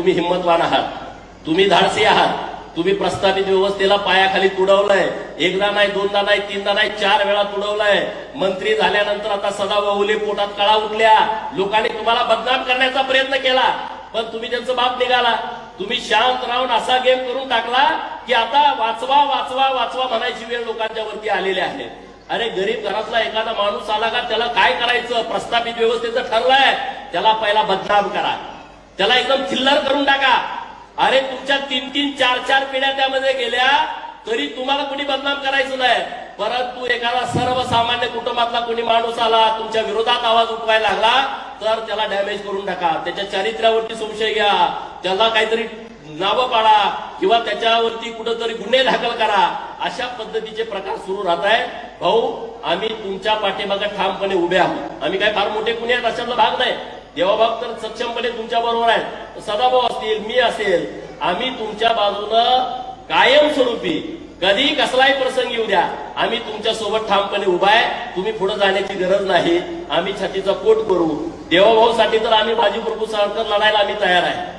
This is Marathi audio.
तुम्ही हिंमतवान आहात. तुम्ही धाडसी आहात. तुम्ही प्रस्थापित व्यवस्थेला पायाखाली तुडवलंय. एकदा नाही दोनदा नाही तीनदा नाही चार वेळा तुडवलंय. मंत्री झाल्यानंतर आता सदा बहुले पोटात कळा उठल्या. लोकांनी तुम्हाला बदनाम करण्याचा प्रयत्न केला. पण तुम्ही त्यांचं बाप निघाला तुम्ही शांत राहून असा गेम करून टाकला की आता वाचवा वाचवा वाचवा म्हणायची वेळ लोकांच्या वरती आलेली आहे. अरे गरीब घरातला एखादा माणूस आला का त्याला काय करायचं? प्रस्थापित व्यवस्थेचं ठरलंय. त्याला पहिला बदनाम करा. त्याला एकदम थिल्लर करून टाका. अरे तुमच्या तीन तीन चार चार पिढ्या त्यामध्ये गेल्या तरी तुम्हाला कुणी बदनाम करायचं नाही. परंतु एखादा सर्वसामान्य कुटुंबातला कोणी माणूस आला तुमच्या विरोधात आवाज उठवायला लागला तर त्याला डॅमेज करून टाका. त्याच्या चारित्र्यावरती संशय घ्या. त्याला काहीतरी नावं पाडा किंवा त्याच्यावरती कुठंतरी गुन्हे दाखल करा. अशा पद्धतीचे प्रकार सुरू राहत आहे. भाऊ आम्ही तुमच्या पाठीमागे ठामपणे उभे आहोत. आम्ही काय फार मोठे कुणी आहेत अशातला भाग नाही. देवाभाग तर सक्षमपणे तुमच्या बरोबर आहेत. सदाभाऊ असतील मी असेल आम्ही तुमच्या बाजूनं कायमस्वरूपी कधी कसलाही प्रसंग येऊ द्या आम्ही तुमच्यासोबत ठामपणे उभा आहे तुम्ही पुढे जाण्याची गरज नाही आम्ही छातीचा कोट करू देवाभाऊसाठी तर आम्ही बाजी प्रभू सावरकर लढायला आम्ही तयार आहे.